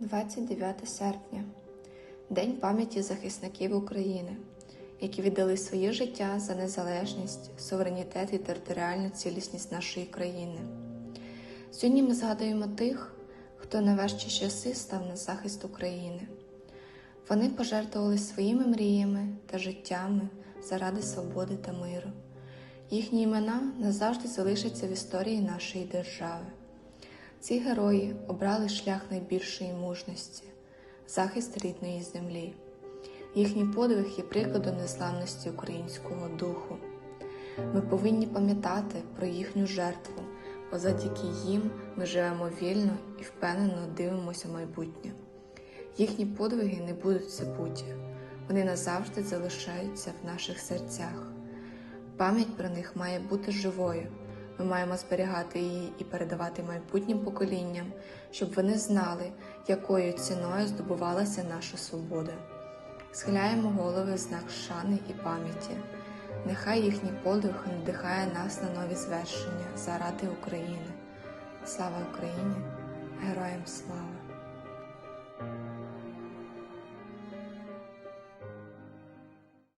29 серпня День пам'яті захисників України, які віддали своє життя за незалежність, суверенітет і територіальну цілісність нашої країни. Сьогодні ми згадуємо тих, хто на важчі часи став на захист України. Вони пожертвували своїми мріями та життями заради свободи та миру. Їхні імена назавжди залишаться в історії нашої держави. Ці герої обрали шлях найбільшої мужності, захист рідної землі. Їхній подвиг є прикладом незламності українського духу. Ми повинні пам'ятати про їхню жертву, бо завдяки їм ми живемо вільно і впевнено дивимося майбутнє. Їхні подвиги не будуть забуті, вони назавжди залишаються в наших серцях. Пам'ять про них має бути живою. Ми маємо зберігати її і передавати майбутнім поколінням, щоб вони знали, якою ціною здобувалася наша свобода. Схиляємо голови в знак шани і пам'яті. Нехай їхній подих надихає нас на нові звершення заради України. Слава Україні! Героям слава!